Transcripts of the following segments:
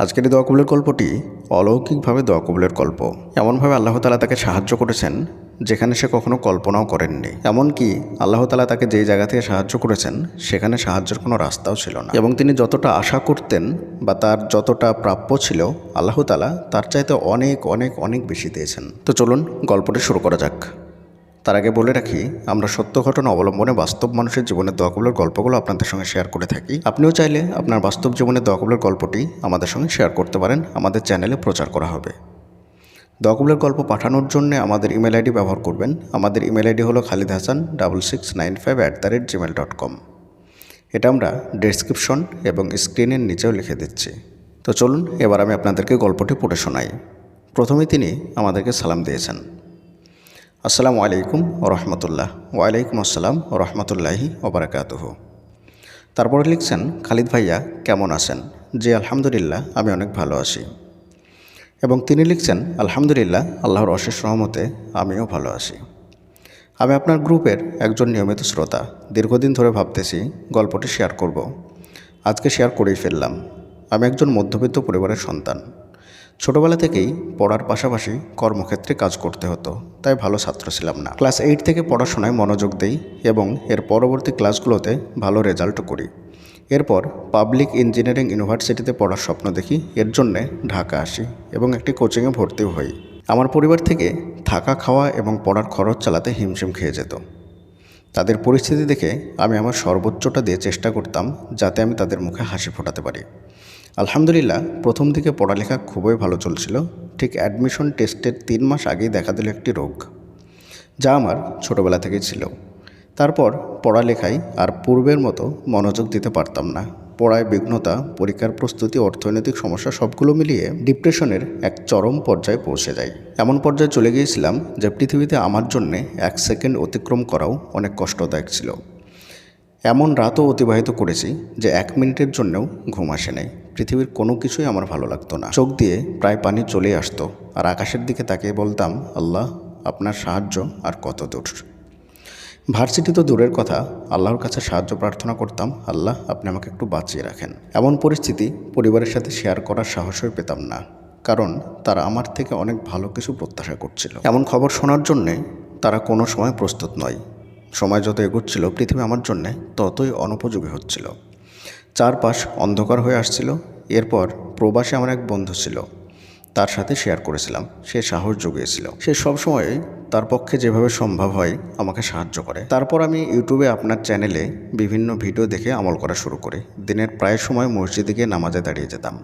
আজকের এই দোয়া কবুলের গল্পটি অলৌকিকভাবে দোয়া কবুলের গল্প। এমনভাবে আল্লাহ তালা তাকে সাহায্য করেছেন, যেখানে সে কখনো কল্পনাও করেননি। এমনকি আল্লাহ তালা তাকে যেই জায়গা থেকে সাহায্য করেছেন, সেখানে সাহায্যের কোনো রাস্তাও ছিল না। এবং তিনি যতটা আশা করতেন বা তার যতটা প্রাপ্য ছিল, আল্লাহ তালা তার চাইতে অনেক অনেক অনেক বেশি দিয়েছেন। তো চলুন গল্পটি শুরু করা যাক। তার আগে বলে রাখি, আমরা সত্য ঘটনা অবলম্বনে বাস্তব মানুষের জীবনের দোয়াকবলের গল্পগুলো আপনাদের সঙ্গে শেয়ার করে থাকি। আপনিও চাইলে আপনার বাস্তব জীবনের দোয়াকবলের গল্পটি আমাদের সঙ্গে শেয়ার করতে পারেন, আমাদের চ্যানেলে প্রচার করা হবে। দোয়াকবলের গল্প পাঠানোর জন্য আমাদের ইমেল আইডি ব্যবহার করবেন। আমাদের ইমেল আইডি হলো Khalid Hasan double six nine five at the rate Gmail dot com. এটা আমরা ডেসক্রিপশন এবং স্ক্রিনের নিচেও লিখে দিচ্ছি। তো চলুন, এবার আমি আপনাদেরকে গল্পটি পড়ে শোনাই। প্রথমে তিনি আমাদেরকে সালাম দিয়েছেন। আসসালামু আলাইকুম রহমতুল্লাহ। ওয়ালাইকুম আসসালাম রহমতুল্লাহি ওবরাকাতুহ তারপরে লিখছেন, খালিদ ভাইয়া, কেমন আছেন? জি, আলহামদুলিল্লাহ, আমি অনেক ভালো আছি। এবং তিনি লিখছেন, আলহামদুলিল্লাহ, আল্লাহর অশেষ রহমতে আমিও ভালো আছি। আমি আপনার গ্রুপের একজন নিয়মিত শ্রোতা। দীর্ঘদিন ধরে ভাবতেছি, গল্পটি শেয়ার করব। আজকে শেয়ার করেই ফেললাম। আমি একজন মধ্যবিত্ত পরিবারের সন্তান। ছোটবেলা থেকেই পড়ার পাশাপাশি কর্মক্ষেত্রে কাজ করতে হতো, তাই ভালো ছাত্র ছিলাম না। ক্লাস এইট থেকে পড়াশোনায় মনোযোগ দেই এবং এর পরবর্তী ক্লাসগুলোতে ভালো রেজাল্ট করি। এরপর পাবলিক ইঞ্জিনিয়ারিং ইউনিভার্সিটিতে পড়ার স্বপ্ন দেখি, এর জন্যে ঢাকা আসি এবং একটি কোচিংয়ে ভর্তিও হই। আমার পরিবার থেকে থাকা, খাওয়া এবং পড়ার খরচ চালাতে হিমশিম খেয়ে যেত। তাদের পরিস্থিতি দেখে আমি আমার সর্বোচ্চটা দিয়ে চেষ্টা করতাম, যাতে আমি তাদের মুখে হাসি ফোটাতে পারি। আলহামদুলিল্লাহ, প্রথম দিকে পড়ালেখা খুবই ভালো চলছিল। ঠিক অ্যাডমিশন টেস্টের তিন মাস আগেই দেখা দিল একটি রোগ, যা আমার ছোটোবেলা থেকেই ছিল। তারপর পড়ালেখায় আর পূর্বের মতো মনোযোগ দিতে পারতাম না। পড়ায় বিঘ্নতা, পরীক্ষার প্রস্তুতি, অর্থনৈতিক সমস্যা সবগুলো মিলিয়ে ডিপ্রেশনের এক চরম পর্যায়ে পৌঁছে যায়। এমন পর্যায়ে চলে গিয়েছিলাম যে পৃথিবীতে আমার জন্যে এক সেকেন্ড অতিক্রম করাও অনেক কষ্টদায়ক ছিল। এমন রাতও অতিবাহিত করেছি যে এক মিনিটের জন্যও ঘুম আসে নাই। পৃথিবীর কোনো কিছুই আমার ভালো লাগতো না। চোখ দিয়ে প্রায় পানি চলে আসতো, আর আকাশের দিকে তাকিয়ে বলতাম, আল্লাহ, আপনার সাহায্য আর কত দূর? ভার্সিটি তো দূরের কথা, আল্লাহর কাছে সাহায্য প্রার্থনা করতাম, আল্লাহ, আপনি আমাকে একটু বাঁচিয়ে রাখেন। এমন পরিস্থিতি পরিবারের সাথে শেয়ার করার সাহসই পেতাম না, কারণ তারা আমার থেকে অনেক ভালো কিছু প্রত্যাশা করছিল। এমন খবর শোনার জন্যে তারা কোনো সময় প্রস্তুত নয়। সময় যত এগোচ্ছিল, পৃথিবী আমার জন্যে ততই অনুপযোগী হচ্ছিল। চারপাশ অন্ধকার হয়ে আসছিল। এরপর প্রবাসে আমার এক বন্ধু ছিল। তার সাথে শেয়ার করেছিলাম। সে সাহস জুগিয়েছিল। সে সবসময় তার পক্ষে যেভাবে সম্ভব হয় আমাকে সাহায্য করে। তারপর আমি ইউটিউবে আপনার চ্যানেলে বিভিন্ন ভিডিও দেখে আমল করা শুরু করি। দিনের প্রায় সময় মসজিদে গিয়ে নামাজে দাঁড়িয়ে যেতাম।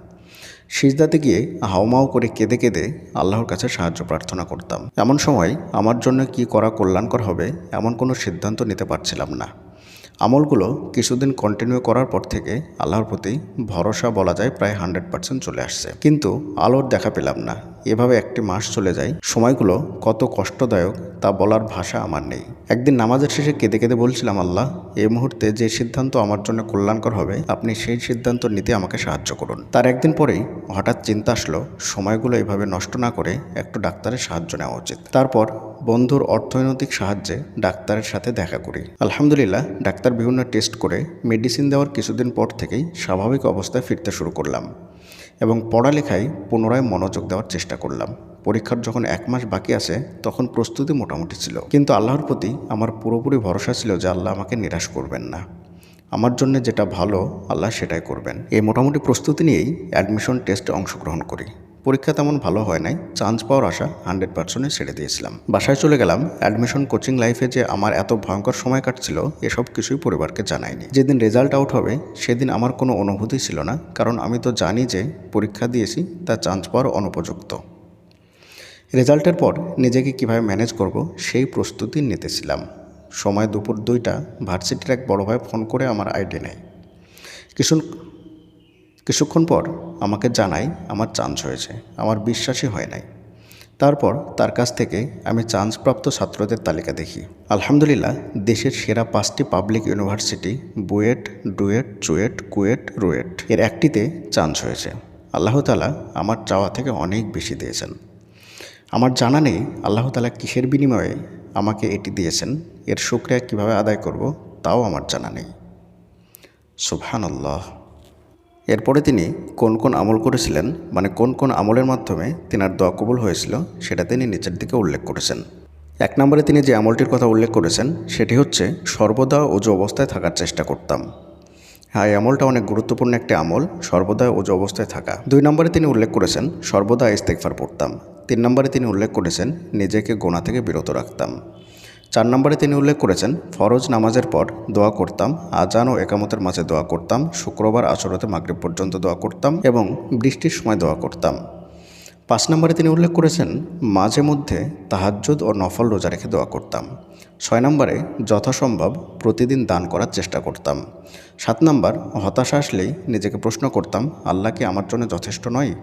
সিজদাতে গিয়ে হাওমাও করে কেঁদে কেঁদে আল্লাহর কাছে সাহায্য প্রার্থনা করতাম। এমন সময় আমার জন্য কি করা কল্যাণকর হবে এমন কোনো সিদ্ধান্ত নিতে পারছিলাম না। আমলগুলো কিছুদিন কন্টিনিউ করার পর থেকে আল্লাহর প্রতি ভরসা বলা যায় প্রায় হান্ড্রেড পার্সেন্ট চলে আসছে। কিন্তু আলোর দেখা পেলাম না। এভাবে একটি মাস চলে যায়। সময়গুলো কত কষ্টদায়ক তা বলার ভাষা আমার নেই। একদিন নামাজের শেষে কেঁদে কেঁদে বলছিলাম, আল্লাহ, এই মুহূর্তে যে সিদ্ধান্ত আমার জন্য কল্যাণকর হবে, আপনি সেই সিদ্ধান্ত নিতে আমাকে সাহায্য করুন। তার একদিন পরেই হঠাৎ চিন্তা আসলো, সময়গুলো এভাবে নষ্ট না করে একটু ডাক্তারের সাহায্য নেওয়া উচিত। তারপর বন্ধুর অর্থনৈতিক সাহায্যে ডাক্তারের সাথে দেখা করি। আলহামদুলিল্লাহ, ডাক্তার বিভিন্ন টেস্ট করে মেডিসিন দেওয়ার কিছুদিন পর থেকেই স্বাভাবিক অবস্থায় ফিরতে শুরু করলাম এবং পড়ালেখায় পুনরায় মনোযোগ দেওয়ার চেষ্টা করলাম। পরীক্ষার যখন এক মাস বাকি আছে, তখন প্রস্তুতি মোটামুটি ছিল। কিন্তু আল্লাহর প্রতি আমার পুরোপুরি ভরসা ছিল যে আল্লাহ আমাকে নিরাশ করবেন না। আমার জন্য যেটা ভালো, আল্লাহ সেটাই করবেন। এই মোটামুটি প্রস্তুতি নিয়েই অ্যাডমিশন টেস্টে অংশগ্রহণ করি। পরীক্ষা তেমন ভালো হয় নাই। চান্স পাওয়ার আশা হান্ড্রেড পার্সেন্টে ছেড়ে দিয়েছিলাম। বাসায় চলে গেলাম। অ্যাডমিশন, কোচিং লাইফে যে আমার এত ভয়ঙ্কর সময় কাটছিল, এসব কিছুই পরিবারকে জানায়নি যেদিন রেজাল্ট আউট হবে, সেদিন আমার কোনো অনুভূতি ছিল না, কারণ আমি তো জানি যে পরীক্ষা দিয়েছি, তা চান্স পাওয়ার অনুপযুক্ত। রেজাল্টের পর নিজেকে কীভাবে ম্যানেজ করব, সেই প্রস্তুতি নিতেছিলাম। সময় দুপুর দুইটা, ভার্সিটির এক বড় ভাই ফোন করে আমার আইডি নেয়। কিছু কিছুক্ষণ পর আমাকে জানায় আমার চান্স হয়েছে, আমার বিশ্বাসই হয় নাই। তারপর তার কাছ থেকে আমি চান্সপ্রাপ্ত ছাত্রদের তালিকা দেখি। আলহামদুলিল্লাহ, দেশের সেরা পাঁচটি পাবলিক ইউনিভার্সিটি বুয়েট, ডুয়েট, চুয়েট, কুয়েট, রুয়েট, এর একটিতে চান্স হয়েছে। আল্লাহ তালা আমার চাওয়া থেকে অনেক বেশি দিয়েছেন। আমার জানা নেই আল্লাহ তালা কিসের বিনিময়ে আমাকে এটি দিয়েছেন, এর শুক্রিয়া কীভাবে আদায় করব, তাও আমার জানা নেই। সুবহান আল্লাহ এরপরে তিনি কোন কোন আমল করেছিলেন মানে কোন কোন আমলের মাধ্যমে তিনার দোয়া কবুল হয়েছিল, সেটা তিনি নিচের দিকে উল্লেখ করেছেন। এক নম্বরে তিনি যে আমলটির কথা উল্লেখ করেছেন, সেটি হচ্ছে সর্বদা ওজু অবস্থায় থাকার চেষ্টা করতাম। হ্যাঁ এই আমলটা অনেক গুরুত্বপূর্ণ একটি আমল, সর্বদা ওজু অবস্থায় থাকা। দুই নম্বরে তিনি উল্লেখ করেছেন, সর্বদা ইস্তেকফার পড়তাম। তিন নম্বরে তিনি উল্লেখ করেছেন, নিজেকে গোনা থেকে বিরত রাখতাম। চার নম্বরে তিনি উল্লেখ করেছেন, ফরজ নামাজের পর দোয়া করতাম, আজান ও একামতের মাঝে দোয়া করতাম, শুক্রবার আচরতে মাগরিব পর্যন্ত দোয়া করতাম এবং বৃষ্টির সময় দোয়া করতাম। পাঁচ নম্বরে তিনি উল্লেখ করেছেন, মাঝে মধ্যে তাহাজ্জুদ ও নফল রোজা রেখে দোয়া করতাম। ছয় নম্বরে, যথাসম্ভব প্রতিদিন দান করার চেষ্টা করতাম। সাত নম্বর, হতাশা আসলেই নিজেকে প্রশ্ন করতাম, আল্লাহ কি আমার জন্য যথেষ্ট নয়?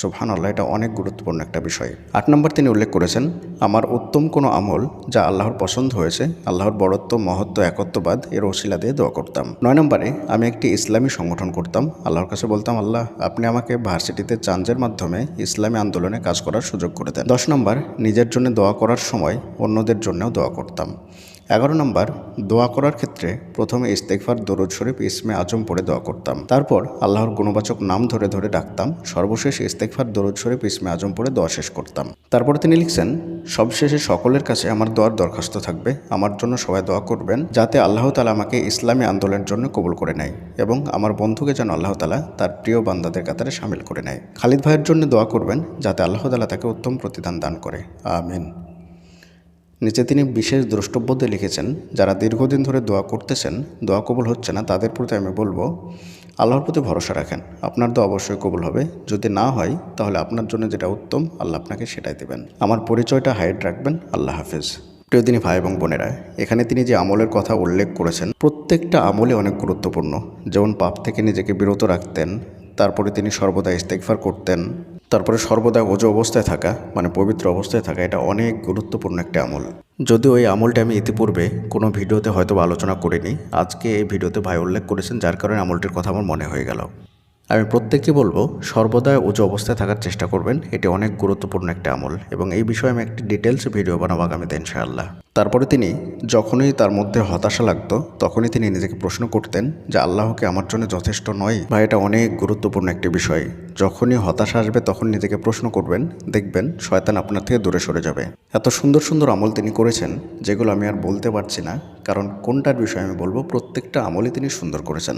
সুবহান আল্লাহ এটা অনেক গুরুত্বপূর্ণ একটা বিষয়। আট নম্বর তিনি উল্লেখ করেছেন, আমার উত্তম কোনো আমল যা আল্লাহর পছন্দ হয়েছে, আল্লাহর বড়ত্ব, মহত্ব, একত্ববাদ, এর ওসিলা দিয়ে দোয়া করতাম। নয় নম্বরে, আমি একটি ইসলামী সংগঠন করতাম, আল্লাহর কাছে বলতাম, আল্লাহ, আপনি আমাকে ভার্সিটিতে চাঞ্জের মাধ্যমে ইসলামী আন্দোলনে কাজ করার সুযোগ করে দেন। দশ নম্বর, নিজের জন্য দোয়া করার সময় অন্যদের জন্যও দোয়া করতাম। এগারো নম্বর, দোয়া করার ক্ষেত্রে প্রথমে ইস্তেকফার দরুদ শরীফ, ইসমে আজম পড়ে দোয়া করতাম। তারপর আল্লাহর গুণবাচক নাম ধরে ধরে ডাকতাম, সর্বশেষ ইস্তেকফার দরুদ শরীফ, ইসমে আজম পড়ে দোয়া শেষ করতাম। তারপরে তিনি লিখছেন, সবশেষে সকলের কাছে আমার দোয়ার দরখাস্ত থাকবে, আমার জন্য সবাই দোয়া করবেন, যাতে আল্লাহ তালা আমাকে ইসলামী আন্দোলনের জন্য কবুল করে নেয় এবং আমার বন্ধুকে যেন আল্লাহ তালা তার প্রিয় বান্দাদের কাতারে সামিল করে নেয়। খালিদ ভাইয়ের জন্য দোয়া করবেন, যাতে আল্লাহ তালা তাকে উত্তম প্রতিদান দান করে। আমিন। নিচে তিনি বিশেষ দ্রষ্টব্য দিয়ে লিখেছেন, যারা দীর্ঘদিন ধরে দোয়া করতেছেন, দোয়া কবুল হচ্ছে না, তাদের প্রতি আমি বলব, আল্লাহর প্রতি ভরসা রাখেন। আপনার দোয়া অবশ্যই কবুল হবে। যদি না হয়, তাহলে আপনার জন্য যেটা উত্তম, আল্লাহ আপনাকে সেটাই দেবেন। আমার পরিচয়টা হাইড রাখবেন। আল্লাহ হাফেজ। প্রিয় তিনি ভাই এবং বোনেরা, এখানে তিনি যে আমলের কথা উল্লেখ করেছেন, প্রত্যেকটা আমলে অনেক গুরুত্বপূর্ণ। যেমন পাপ থেকে নিজেকে বিরত রাখতেন, তারপরে তিনি সর্বদা ইস্তেকফার করতেন তারপরে সর্বদা ওজো অবস্থায় থাকা মানে পবিত্র অবস্থায় থাকা, এটা অনেক গুরুত্বপূর্ণ একটা আমল। যদিও এই আমলটা আমি ইতিপূর্বে কোনো ভিডিওতে হয়তো আলোচনা করিনি। আজকে এই ভিডিওতে ভাই উল্লেখ করেছেন, যার কারণে আমলটির কথা আমার মনে হয়ে গেল। আমি প্রত্যেককে বলব, সর্বদা উঁচু অবস্থায় থাকার চেষ্টা করবেন। এটি অনেক গুরুত্বপূর্ণ একটা আমল এবং এই বিষয়ে আমি একটি ডিটেলস ভিডিও বানাবো আগামীতে ইনশাআল্লাহ। তারপরে তিনি যখনই তার মধ্যে হতাশা লাগতো, তখনই তিনি নিজেকে প্রশ্ন করতেন যে আল্লাহকে আমার জন্য যথেষ্ট নয়। বা এটা অনেক গুরুত্বপূর্ণ একটি বিষয়। যখনই হতাশা আসবে, তখন নিজেকে প্রশ্ন করবেন, দেখবেন শয়তান আপনার থেকে দূরে সরে যাবে। এত সুন্দর সুন্দর আমল তিনি করেছেন, যেগুলো আমি আর বলতে পারছি না, কারণ কোনটার বিষয়ে আমি বলব, প্রত্যেকটা আমলই তিনি সুন্দর করেছেন।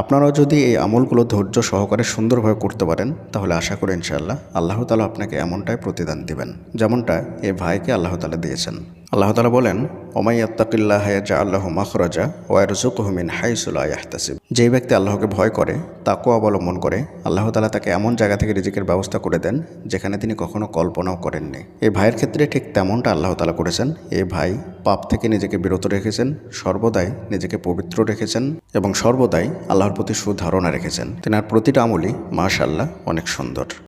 আপনারাও যদি এই আমলগুলো ধৈর্য সহকারে সুন্দরভাবে করতে পারেন, তাহলে আশা করি ইনশাআল্লাহ আল্লাহ তালা আপনাকে এমনটাই প্রতিদান দিবেন, যেমনটা এই ভাইকে আল্লাহ তালা দিয়েছেন। আল্লাহ তালা বলেন ওমাইয়াত্তাকিল্লাহ জা আল্লাহ মাখরাজা ওয়ারজুকহমিন হাইসুল্লাহ ইয়াহতাসিব। যেই ব্যক্তি আল্লাহকে ভয় করে তাকেও অবলম্বন করে, আল্লাহ তালা তাকে এমন জায়গা থেকে রিজিকের ব্যবস্থা করে দেন, যেখানে তিনি কখনো কল্পনাও করেননি। এই ভাইয়ের ক্ষেত্রে ঠিক তেমনটা আল্লাহ তালা করেছেন। এই ভাই পাপ থেকে নিজেকে বিরত রেখেছেন, সর্বদাই নিজেকে পবিত্র রেখেছেন এবং সর্বদাই আল্লাহর প্রতি সুধারণা রেখেছেন। তেনার প্রতিটা আমলই মাশাল্লাহ অনেক সুন্দর।